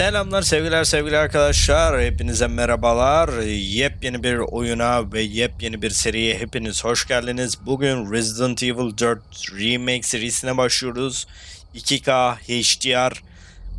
Selamlar sevgiler sevgili arkadaşlar. Hepinize merhabalar. Yepyeni bir oyuna ve yepyeni bir seriye hepiniz hoş geldiniz. Bugün Resident Evil 4 Remake serisine başlıyoruz. 2K, HDR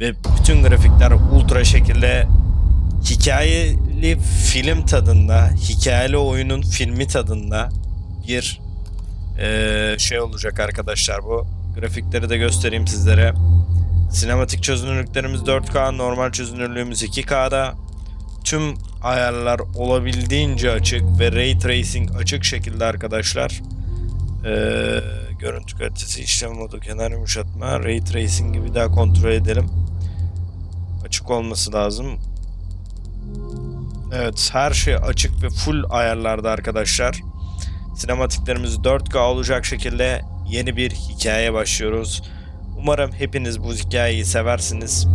ve bütün grafikler ultra şekilde hikayeli film tadında, hikayeli oyunun filmi tadında bir eee, şey olacak arkadaşlar bu. Grafikleri de göstereyim sizlere. Sinematik çözünürlüklerimiz 4K, normal çözünürlüğümüz 2K'da. Tüm ayarlar olabildiğince açık ve Ray Tracing açık şekilde arkadaşlar. Ee, görüntü kalitesi, işlem modu, kenar yumuşatma, Ray Tracing'i bir daha kontrol edelim. Açık olması lazım. Evet, her şey açık ve full ayarlarda arkadaşlar. Sinematiklerimiz 4K olacak şekilde yeni bir hikaye başlıyoruz. Umarım hepiniz bu hikayeyi seversiniz.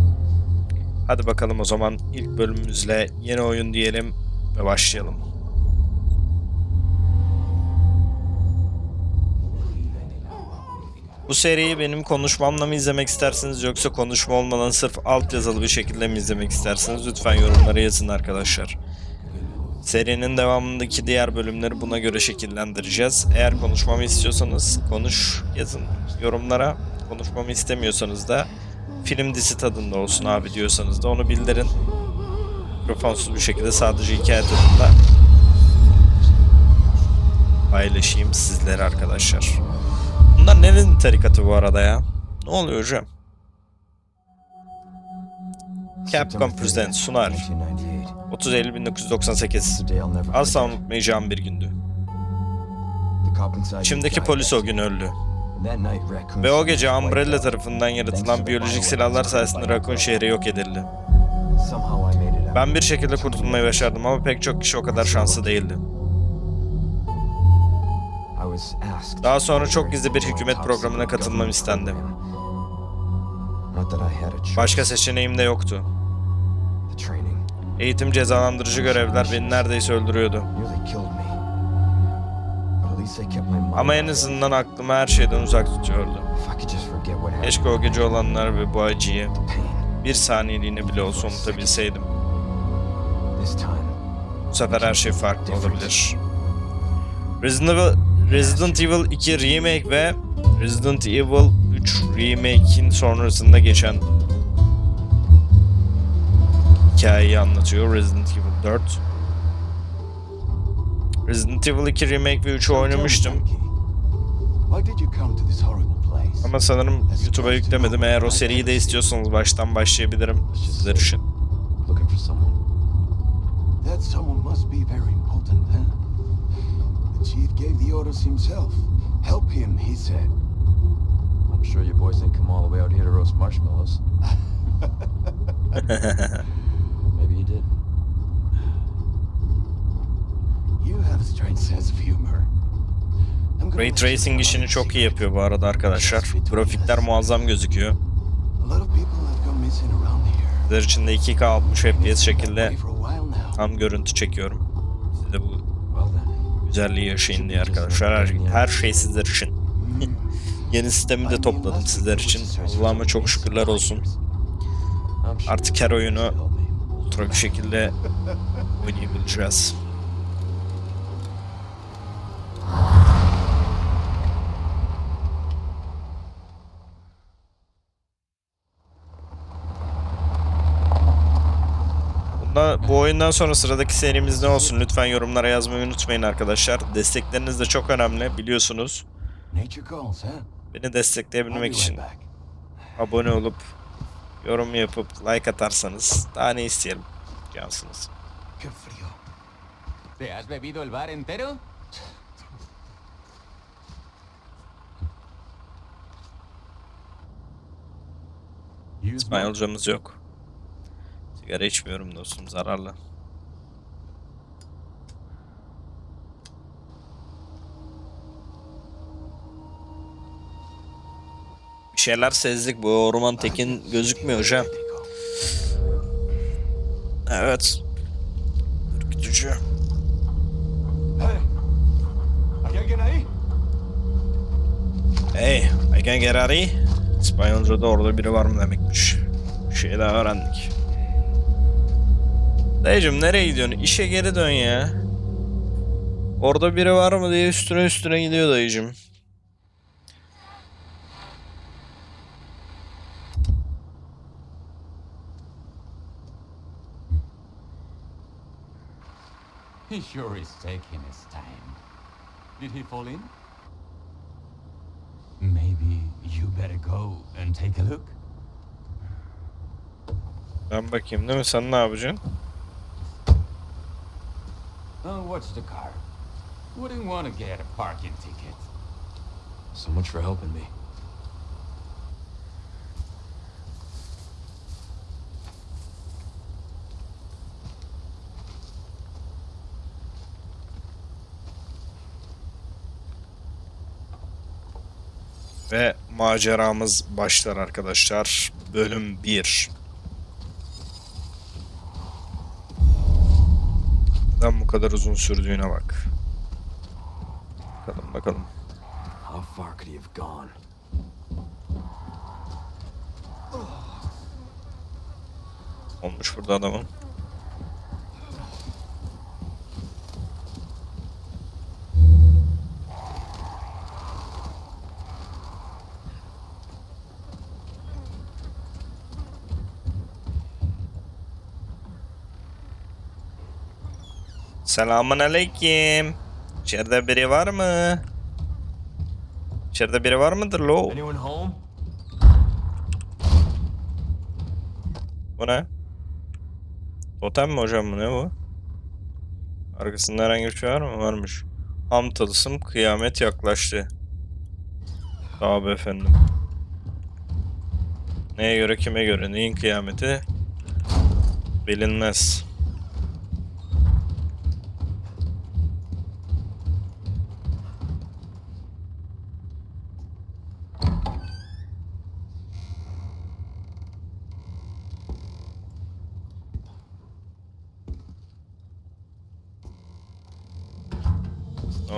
Hadi bakalım o zaman ilk bölümümüzle yeni oyun diyelim ve başlayalım. Bu seriyi benim konuşmamla mı izlemek istersiniz yoksa konuşma olmadan sırf alt yazılı bir şekilde mi izlemek istersiniz? Lütfen yorumlara yazın arkadaşlar. Serinin devamındaki diğer bölümleri buna göre şekillendireceğiz. Eğer konuşmamı istiyorsanız konuş yazın yorumlara. Konuşmamı istemiyorsanız da film dizi tadında olsun abi diyorsanız da onu bildirin. Mikrofonsuz bir şekilde sadece hikaye tadında paylaşayım sizlere arkadaşlar. Bunlar nerenin tarikatı bu arada ya? Ne oluyor hocam? Capcom Presents sunar. 30 Eylül 1998. Asla unutmayacağım bir gündü. İçimdeki polis o gün öldü. Ve o gece Umbrella tarafından yaratılan biyolojik silahlar sayesinde Raccoon şehri yok edildi. Ben bir şekilde kurtulmayı başardım ama pek çok kişi o kadar şanslı değildi. Daha sonra çok gizli bir hükümet programına katılmam istendi. Başka seçeneğim de yoktu. Eğitim cezalandırıcı görevler beni neredeyse öldürüyordu. Ama en azından aklımı her şeyden uzak tutuyordu. Keşke o gece olanlar ve bu acıyı bir saniyeliğine bile olsa unutabilseydim. Bu sefer her şey farklı olabilir. Resident Evil, Resident Evil 2 Remake ve Resident Evil 3 Remake'in sonrasında geçen hikayeyi anlatıyor Resident Evil 4. Resident Evil 2 Remake ve 3'ü oynamıştım. Ama sanırım YouTube'a yüklemedim. Eğer o seriyi de istiyorsanız baştan başlayabilirim sizler için. Looking for someone. That someone must be very important, huh? The chief gave the orders himself. Help him, he said. I'm sure your boys didn't come all the way out here to roast marshmallows. Maybe you did. You have a strange sense of humor. I'm gonna Ray Tracing işini çok iyi yapıyor bu arada arkadaşlar. Grafikler muazzam gözüküyor. Sizler için de 2K 60 FPS şekilde tam görüntü çekiyorum. Siz de bu güzelliği yaşayın diye arkadaşlar. Her, her şey sizler için. Yeni sistemi de topladım sizler için. Allah'ıma çok şükürler olsun. Artık her oyunu ultra bir şekilde oynayabileceğiz. Bu oyundan sonra sıradaki serimiz ne olsun lütfen yorumlara yazmayı unutmayın arkadaşlar. Destekleriniz de çok önemli biliyorsunuz. Beni destekleyebilmek için abone olup yorum yapıp like atarsanız daha ne isteyelim cansınız. ¿Te has bebido el bar entero? İspanyolcamız yok. Sigara içmiyorum dostum zararlı. Bir şeyler sezdik bu orman tekin gözükmüyor hocam. Evet. Ürkütücü. Hey, I can get out. İspanyolca'da orada biri var mı demekmiş. Bir şey daha öğrendik. Dayıcım nereye gidiyorsun? İşe geri dön ya. Orada biri var mı diye üstüne üstüne gidiyor dayıcım. He sure is taking his time. Did he fall in? Maybe you better go and take a look. Ben bakayım değil mi? Sen ne yapacaksın? I'll watch the car. Wouldn't want to get a parking ticket. So much for helping me. Ve maceramız başlar arkadaşlar. Bölüm 1. Neden bu kadar uzun sürdüğüne bak. Bakalım bakalım. How far could he have gone? Olmuş burada adamın. Selamun aleyküm. İçeride biri var mı? İçeride biri var mıdır lo? Bu ne? Totem mi hocam bu ne bu? Arkasında herhangi bir şey var mı? Varmış. Ham tılsım kıyamet yaklaştı. Tabi efendim. Neye göre kime göre neyin kıyameti? Bilinmez.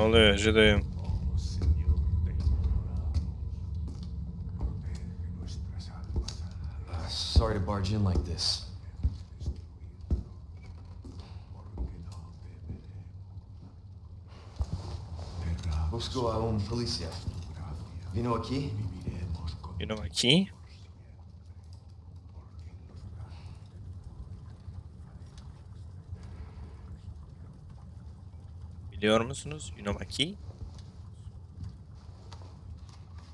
Ne oluyor Hacı dayım? Uh, sorry to barge in like this. Busco a un policía. Vino aquí? Yine bakayım. Biliyor musunuz? Yunomaki.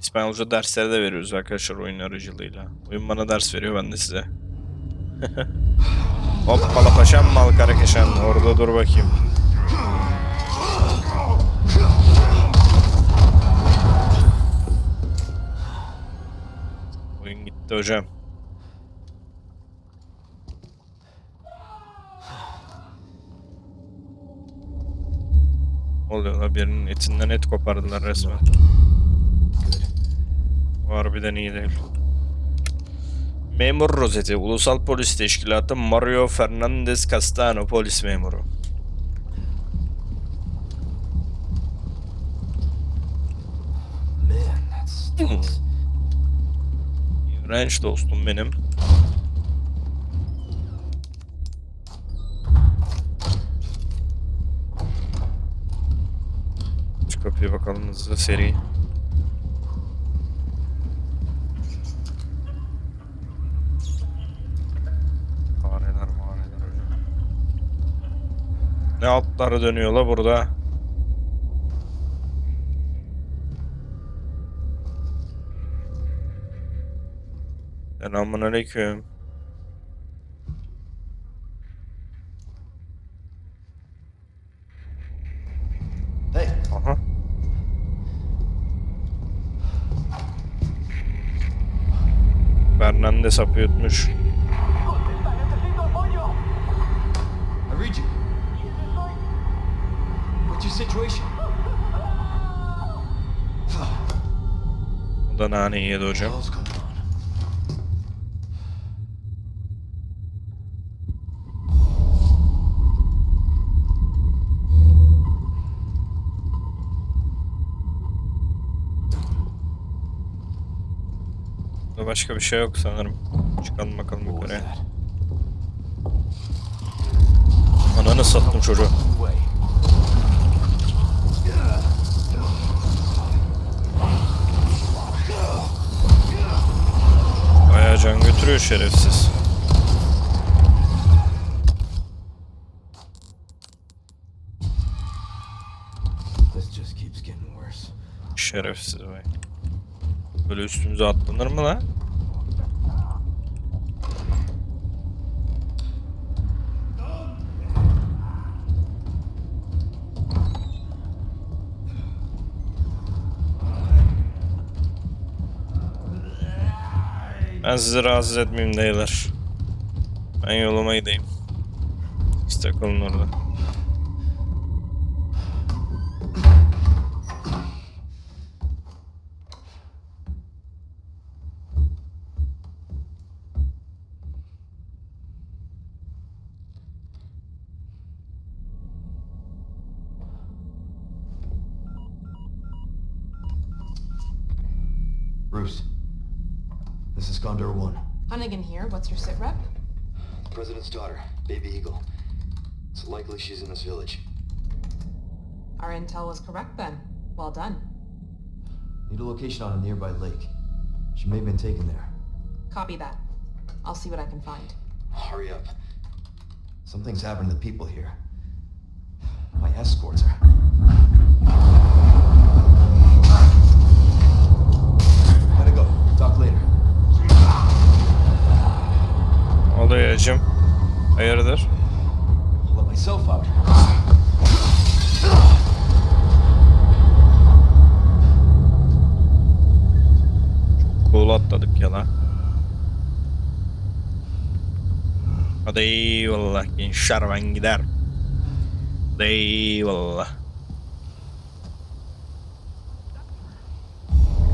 İspanyolca dersleri de veriyoruz arkadaşlar oyun aracılığıyla. Oyun bana ders veriyor ben de size. Hoppala paşam mal karakeşan. Orada dur bakayım. Oyun gitti hocam. Ne oluyor la birinin etinden et kopardılar resmen. Bu harbiden iyi değil. Memur rozeti, Ulusal Polis Teşkilatı Mario Fernandez Castano polis memuru. İğrenç dostum benim. Şu kapıya bakalım hızlı seri. Fareler mareler hocam. Ne altları dönüyor la burada. Selamun aleyküm. Hey, Aha. Fernandez hapı yutmuş. I read you. What's your situation? O da nane yedi hocam. Başka bir şey yok sanırım. Çıkalım bakalım yukarıya. Ananı sattım çocuğu. Bayağı can götürüyor şerefsiz. Şerefsiz vay. Böyle üstümüze atlanır mı lan? Ben sizi rahatsız etmeyeyim dayılar. Ben yoluma gideyim. Siz takılın orada. Bruce, this Condor 1. Hunnigan here. What's your sit rep? President's daughter, Baby Eagle. It's likely she's in this village. Our intel was correct then. Well done. Need a location on a nearby lake. She may have been taken there. Copy that. I'll see what I can find. Hurry up. Something's happened to the people here. My escorts are... Gotta go. Talk later. Oluyor hacım. Hayırdır? Out. Cool atladık ya lan. Hadi eyvallah gençler ben gider. Hadi eyvallah.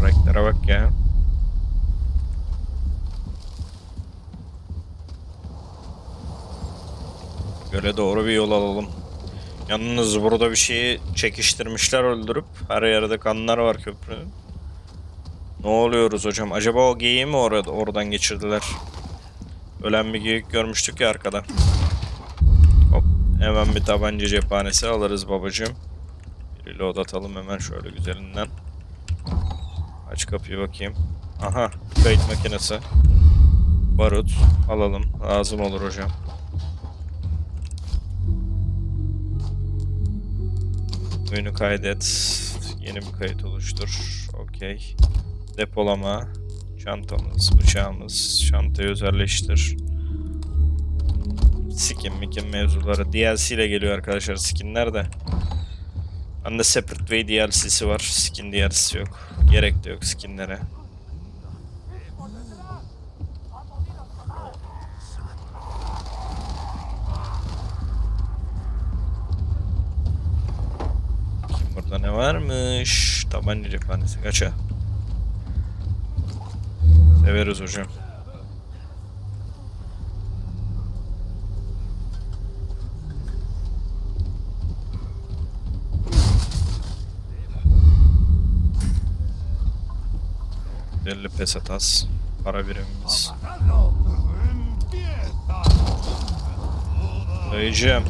Renklere bak ya. Göle doğru bir yol alalım. Yalnız burada bir şeyi çekiştirmişler öldürüp her yerde kanlar var köprünün. Ne oluyoruz hocam? Acaba o geyiği mi orada, oradan geçirdiler? Ölen bir geyik görmüştük ya arkada. Hop. Hemen bir tabanca cephanesi alırız babacığım. Bir reload atalım hemen şöyle güzelinden. Aç kapıyı bakayım. Aha. Kayıt makinesi. Barut. Alalım. Lazım olur hocam. Oyunu kaydet. Yeni bir kayıt oluştur. Okey. Depolama. Çantamız, bıçağımız. Çantayı özelleştir. Skin mikin mevzuları. DLC ile geliyor arkadaşlar skinler de. Bende Separate Way DLC'si var. Skin DLC'si yok. Gerek de yok skinlere. Bakayım burada ne varmış? Tabanca cephanesi kaça? Severiz hocam. Belli pesetas. Para birimimiz. Dayıcım.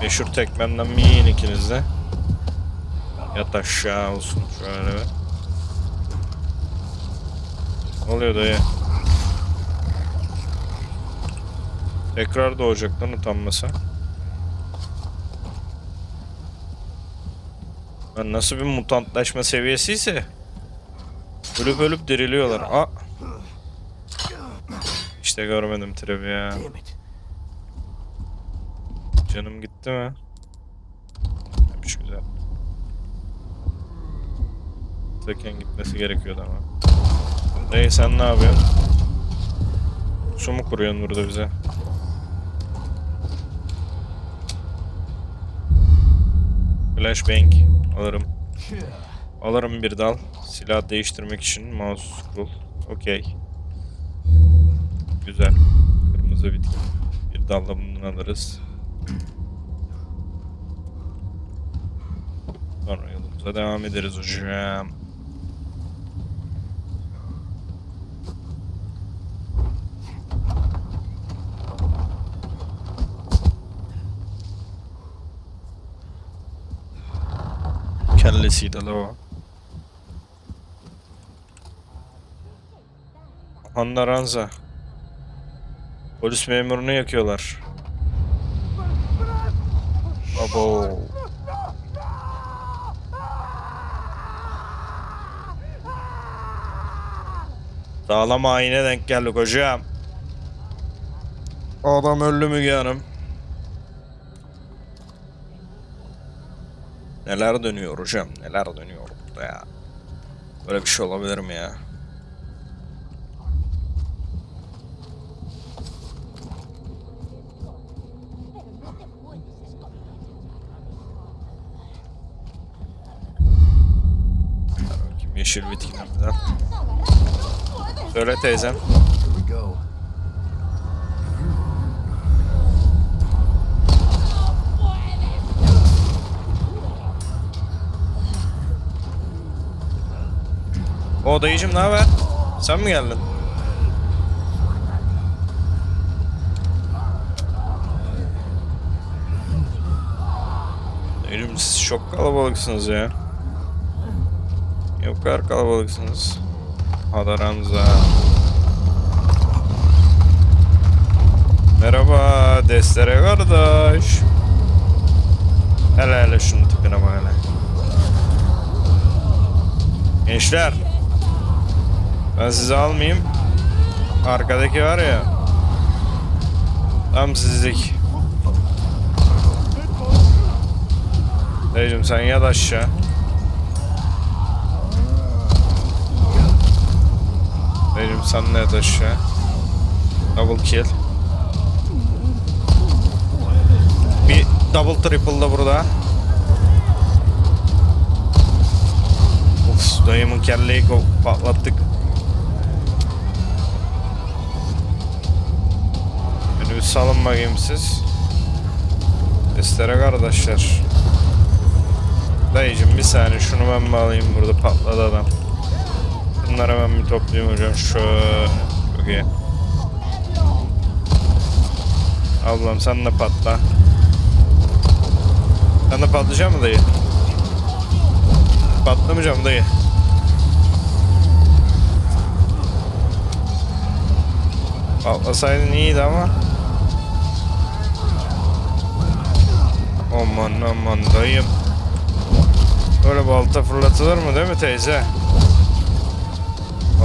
Meşhur tekmemden mi yiyin ikiniz de? Yat aşağı olsun şöyle bir. Ne oluyor dayı? Tekrar doğacak lan utanmasa. Ben nasıl bir mutantlaşma seviyesiyse ölüp ölüp diriliyorlar. Aa. İşte görmedim trebi ya. Canım gitti mi? Demiş güzel. Teken gitmesi gerekiyordu ama. Hey sen ne yapıyorsun? Su mu kuruyorsun burada bize? Flashbang alırım. Alırım bir dal. Silah değiştirmek için mouse scroll. Okey. Güzel. Kırmızı bitki. Bir dal da bundan alırız. Sonra yolumuza devam ederiz hocam. Kellesiydi la o. Anna Ranza. Polis memurunu yakıyorlar. Abo. Sağlam ayine denk geldik hocam. Adam öldü Müge Hanım. Neler dönüyor hocam? Neler dönüyor burada ya? Böyle bir şey olabilir mi ya? Yeşil bitkilerden. Söyle teyzem. O dayıcım ne haber? Sen mi geldin? Dayıcım siz çok kalabalıksınız ya. Yok kadar kalabalıksınız. Adaranza. Merhaba Destere kardeş. Hele hele şunun tipine bak hele. Gençler. Ben sizi almayayım. Arkadaki var ya. Tam sizlik. Dayıcım sen yat aşağı. De yat aşağı. Double kill. Bir double triple da burada. Of dayımın kelleyi patlattık. Beni bir salın bakayım siz. Testere kardeşler. Dayıcım bir saniye şunu ben bağlayayım burada patladı adam. Bunları hemen bir toplayayım hocam şöyle. Çok. Ablam sen de patla. Sen de patlayacak mı dayı? Patlamayacağım dayı. Patlasaydın iyiydi ama. Aman aman dayım. Böyle balta fırlatılır mı değil mi teyze?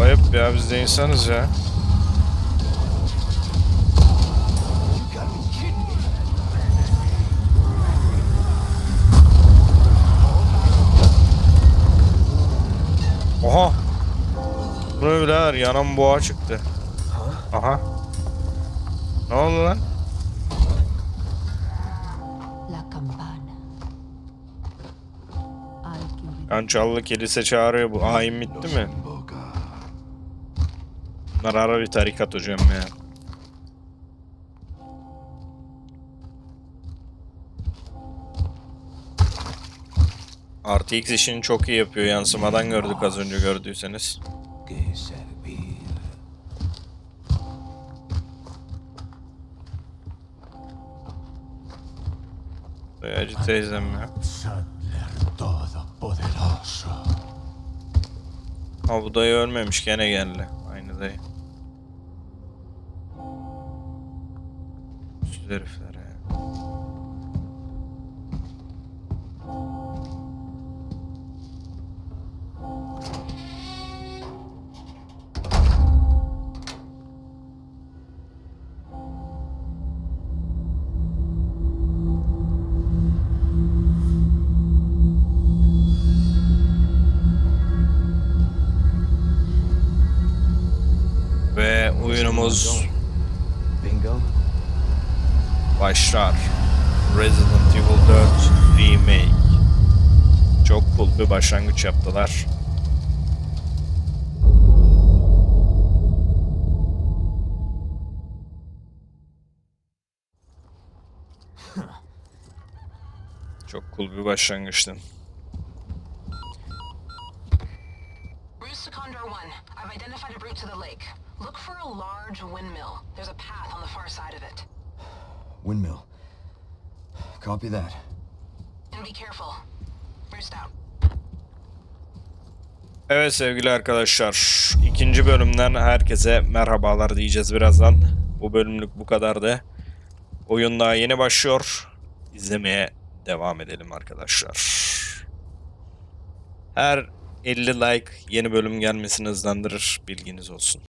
Ayıp ya biz de insanız ya. Oha. Bu ne birader yanan boğa çıktı. Aha. Ne oldu lan? Kançallı kilise çağırıyor bu. Ayin bitti mi? Boca. Bunlar ara bir tarikat hocam ya. RTX işini çok iyi yapıyor. Yansımadan gördük az önce gördüyseniz. Dayacı teyzem ya. Ha bu dayı ölmemiş gene geldi. Aynı dayı. Herifler. Ve oyunumuz başlar. Resident Evil 4 Remake. Çok cool bir başlangıç yaptılar. Çok cool bir başlangıçtı. Roost to Condor 1. I've identified a route to the lake. Look for a large windmill. There's a path on the far side of it. Windmill. Copy that. And be careful. Roost out. Evet sevgili arkadaşlar, ikinci bölümden herkese merhabalar diyeceğiz birazdan. Bu bölümlük bu kadardı. Oyun daha yeni başlıyor. İzlemeye devam edelim arkadaşlar. Her 50 like yeni bölüm gelmesini hızlandırır bilginiz olsun.